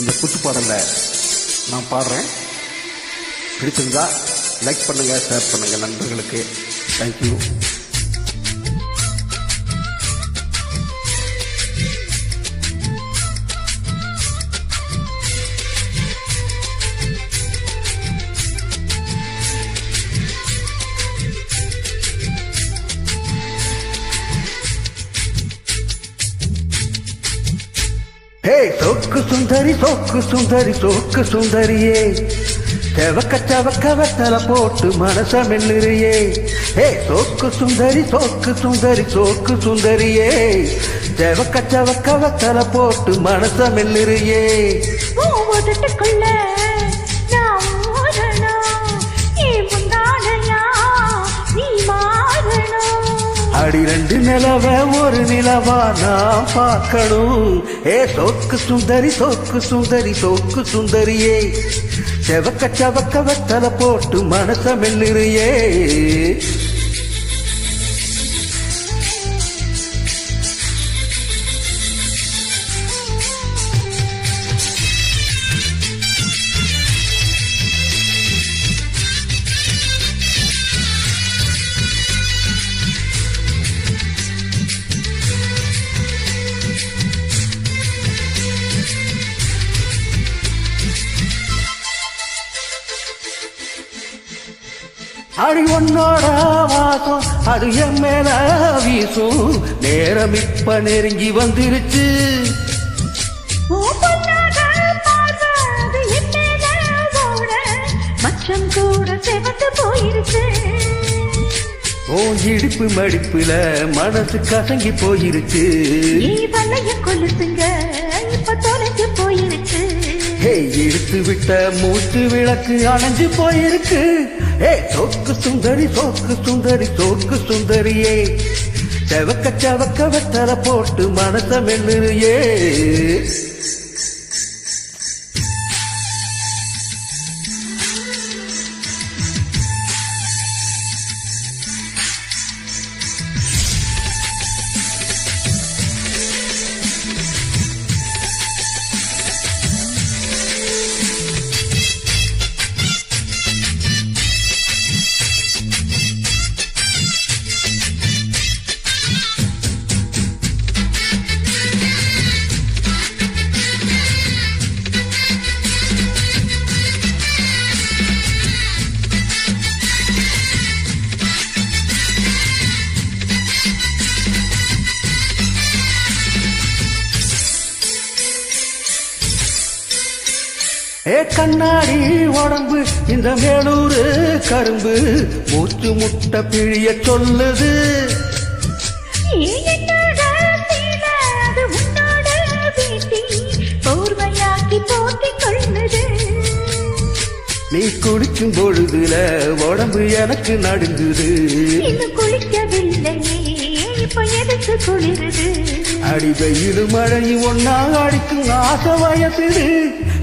இந்த குத்து பாடலை நான் பாடுறேன். பிடிச்சிருந்தா லைக் பண்ணுங்க ஷேர் பண்ணுங்க நண்பர்களுக்கு. தேங்க்யூ ஹே சோக்கு சுந்தரி சோக்கு சுந்தரி சோக்கு சுந்தரியே செவக்க செவக்க வெத்தல போட்டு மனச மெல்லுறியே ஹே சோக்கு சுந்தரி சோக்கு சுந்தரி சோக்கு சுந்தரியே செவக்க செவக்க வெத்தல போட்டு மனச மெல்லுறியே உதட்டுக்குள்ள நான் நிலவ ஒரு நிலவா நான் பார்க்கணும். ஏ சோக்கு சுந்தரி சோக்கு சுந்தரி சோக்கு சுந்தரியே. செவக்க செவக்க வெத்தலை போட்டு மனச மெல்லுறியே. அடி உன்னோட வாசம் அது என் மேல வீசும். நேரம் இப்ப நெருங்கி வந்துருச்சு. மச்சம் கூட செவந்து போயிருச்சு. உன் இடுப்பு மடிப்புல மனசு கசங்கி போயிருச்சு. கொலுசுங்க இப்ப தொலைஞ்சு போயிருச்சு. இழுத்து விட்ட மூச்சு விளக்கு அணைஞ்சு போயிருக்கு. ஏ சோக்கு சுந்தரி சோக்கு சுந்தரி சோக்கு சுந்தரியே. செவக்க செவக்க வெத்தலை போட்டு மனச மெல்லுறியே. ஏ கண்ணாடி உடம்பு இந்த மேலூரு கரும்பு மூச்சு முட்டை பிழிய சொல்லுது. நீ நீ குளிக்கும் பொழுதுல உடம்பு எனக்கு நடுங்குது. இன்னும் குளிக்கவில்லையே, அடி வெயில் மழை ஒன்னா அடிக்கும் ஆசை வயசுது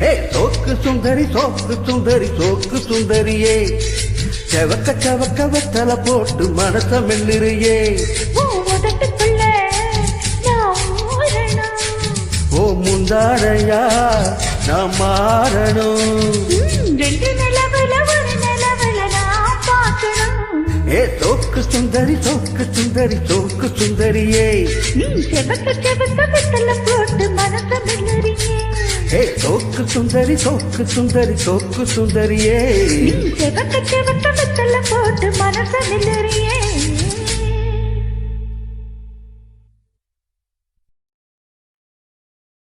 ஏ சோக்கு சுந்தரி சோக்கு சுந்தரி சோக்கு சுந்தரியே செவக்க செவக்க வெத்தல போட்டு மனச மெல்லுறியே. ஓ முந்தாரையா நான் மாறணும். ஏ சோக்கு சுந்தரி சோக்கு சுந்தரி சோக்கு சுந்தரியே நீ செவக்க செவக்க ஏ சோக்கு சுந்தரி சோக்கு சுந்தரி சோக்கு சுந்தரியே. செவக்க செவக்க வெத்தல போட்டு மனச மிளறியே